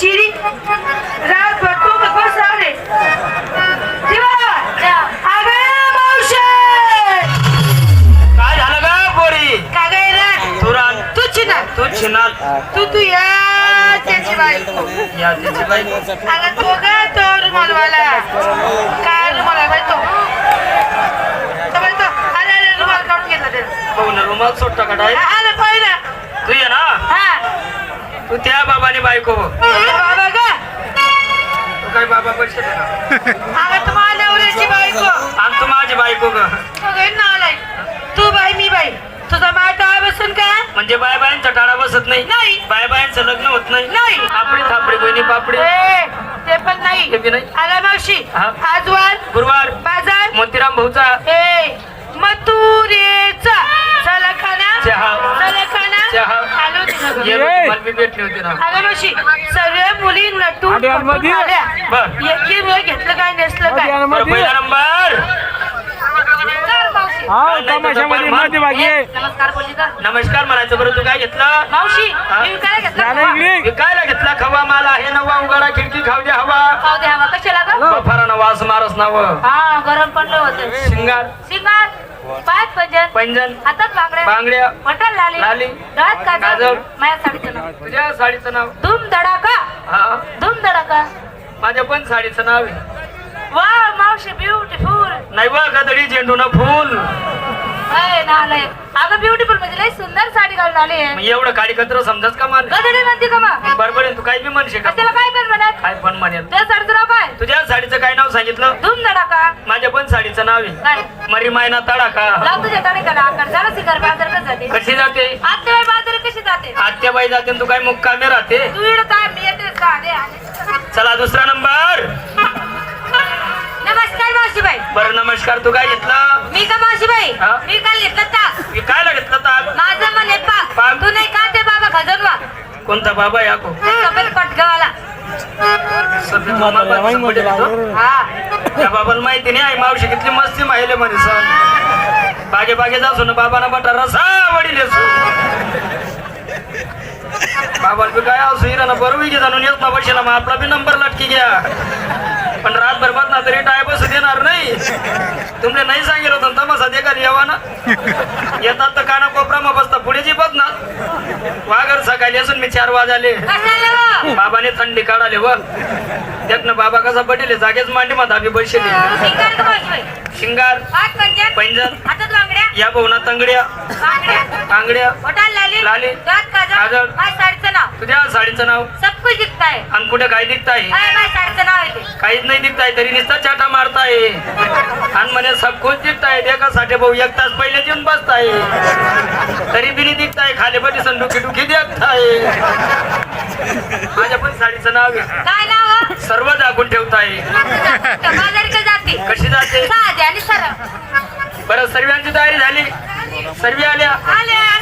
चिरी रातभर तू बस आले द्या. मावशे. काय झालं का पोरी? तुरान तू चिना तू छिनाल तू तू या त्याची बायको या तिची बाई. अगं तो का तो रुमालवाला. काय रुमाल बाई तो? तो बाई तो अरे अरे रुमाल काढून घेतला त्याने पाहू ना रुमाल सुट्टा काढाय. अरे पहिला तू ये ना हा तू त्या बाबाने बायको. बाबा का तू काय बाबा पैसे तुम्हाला नवऱ्याची बायको. आणि तू माझी बायको ग. तू बाई मी बाई. तुझा माटा बसून का? म्हणजे बाय बायांचा टाळा बसत नाही? नाही. बाय बायांचं लग्न होत नाही? नाही. आपली थापडी बहिणी पापडी? ए, ते पण नाही. आला मावशी. आज वार गुरुवार. बाजार. मोतीराम भाऊचा. ए मथुरेचा. चला खाना? चहा. चला खाना? चहा. बघ, मला बी भेटली होती ना. अगं मावशी सर्व मुली नटून आधी पटून मध्ये. आल्या. बर एक वेळ घेतलं काय नसलं काय? बरं पहिला नंबर. नमस्कार मावशी. हा तमाशामध्ये मध्ये भागी आहे. नमस्कार बोलली का? नमस्कार म्हणायचं बरं तू काय घेतलं? मावशी हा? मी काय घेतला इंग्लिश. विकायला घेतला खवा माल आहे नवा उघडा खिडकी खाऊ द्या हवा. पाव दे हवा. कशाला ग? बफारा वास मारस नाव. हा गरम पडलं होतं. शिंगार. शिंगार? पाच पंजन. हातात बांगड्या. बांगड्या. लाली. लाली. डोळ्यात काजळ. काजळ. माझ्या साडीचं नाव. तुझ्या साडीचं नाव? धूम धडाका. हा. धूम धडाका. माझ्या पण साडीचं नाव आहे. वा मावशी ब्युटिफुल नाही बघ कदळी झेंडू ना फुल. अय नालय अगं ब्युटिफुल म्हणजे लय सुंदर साडी घालून आली आहे. एवढं कार्यकर्त्र समजाच का मार गदडी म्हणते का मग? बरोबर आहे तू काही बी म्हणशे का? त्याला काय पण म्हणत? काय पण म्हणेल. त्या साडीचं नाव तुझ्या साडीचं काय नाव सांगितलं? धूम धडाका. माझ्या पण साडीचं नाव काय? आहे मरी मायना तडा का लाव तुझ्या तडेकाला आकार. झाला सिगार बाजार कसं जाते? कशी जाते? आत्या बाजार कशी जाते? आत्याबाई जाते आणि तू काय मुक्कामी राहते? तू इकडं काय मी येते. साडे आणि चला दुसरा नंबर. नमस्कार मावशीबाई. बरं नमस्कार. तू काय घेतलं? मी का मावशीबाई? हा? मी काल घेतलं ताक? विकायला घेतलं ताक? माझं मन पाक. पाक. तू नाही का ते बाबा खजनवा? कोणता बाबा आहे याको सफेद पटगावाला हा. त्या बाबाला माहिती नाही आई मावशी किती मस्ती माहिले म्हणे सर. बागे बागे जासो ना बाबाना बटा रसा वडील बाबाला बी काय असू हिरा ना बरोबर घे जाणून येत ना बसेला मग आपला बी नंबर लटकी घ्या. पण रात बरबाद ना तरी टाय बसू देणार नाही. तुमले नाही सांगेल होतं तमासा दे का यावा ना. येतात तर काना कोपरा मग बसता. पुढे जी बस ना वागर सकाळी असून मी चार वाजाले? बाबाने थंडी काढाले व बाबा कसा पटेल जागेच मांडी मा धाबी बसले शिंगार का या भाऊना तंगड्या. बोटाला लाली. माझ्या साडीचं नाव. तुझ्या साडीचं नाव? सब कुछ दिखता है. आणि कुठे काय दिखताय? साडीचं नाव आहे काहीच नाही दिखताय तरी नुसता चाटा मारताय. आणि म्हणे सब कुछ दिखताय. एकासाठी भाऊ एक तास पहिले येऊन बसताय. तरी बी नाही दिखताय. खाली बटी सण डुकी डुकी देखताय. माझ्या पण साडीचं नाव आहे काय नाव? सर्व दाखवून ठेवताय. कशी जाते? आणि सरळ. बरं सर्वांची तयारी झाली. सर्व आल्या.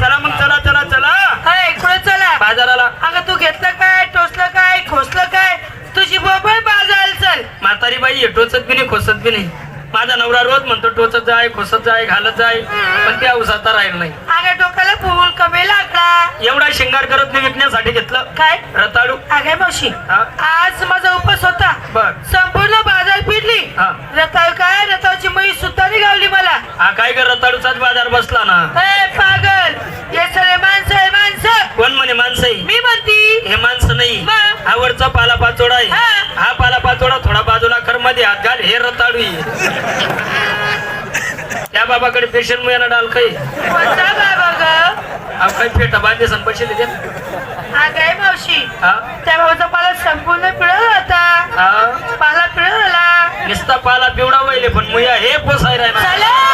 चला मग चला चला चला. हाय पुढे चला. बाजाराला. अगं तू घेतलं काय? टोचलं काय? खोसलं काय? तुझी बोबळ बाजार चल. म्हातारी बाई टोचत बी नाही खोसत बी नाही. माझा नवरा रोज म्हणतो टोचत जाय खोसत जाय घालत जाय. पण त्या उसाता राहील नाही. अगं डोक्याला फुल कमी लागला. एवढा शिंगार करत मी विकण्यासाठी घेतलं. काय? रताळू. अगे मावशी आज माझा उपवास होता. बर. संपूर्ण बाजार फिरली. हा. रताळ काय? रताळची मई सुद्धा निघावली मला. हा काय कर रताळूचाच बाजार बसला ना. ए पागल. हे सगळे माणसं आहे माणसं. कोण म्हणे माणसं आहे? मी म्हणती. हे माणसं नाही. मग? हा वरचा पाला पाचोडा आहे. हा. हा पाला पाचोडा थोडा बाजूला कर मध्ये हात घाल हे रताळू आहे. त्या बाबाकडे पेशंट मुयाना डाल काही कोणता बाबा ग? काही फेटा बांधे सण अगे मावशी. हा? त्या बाबाचा पाला संपूर्ण पिळला होता पाला पिळला. नुसता पाला पिवळा वहिले पण मुया हे पोसाय राहणार चला!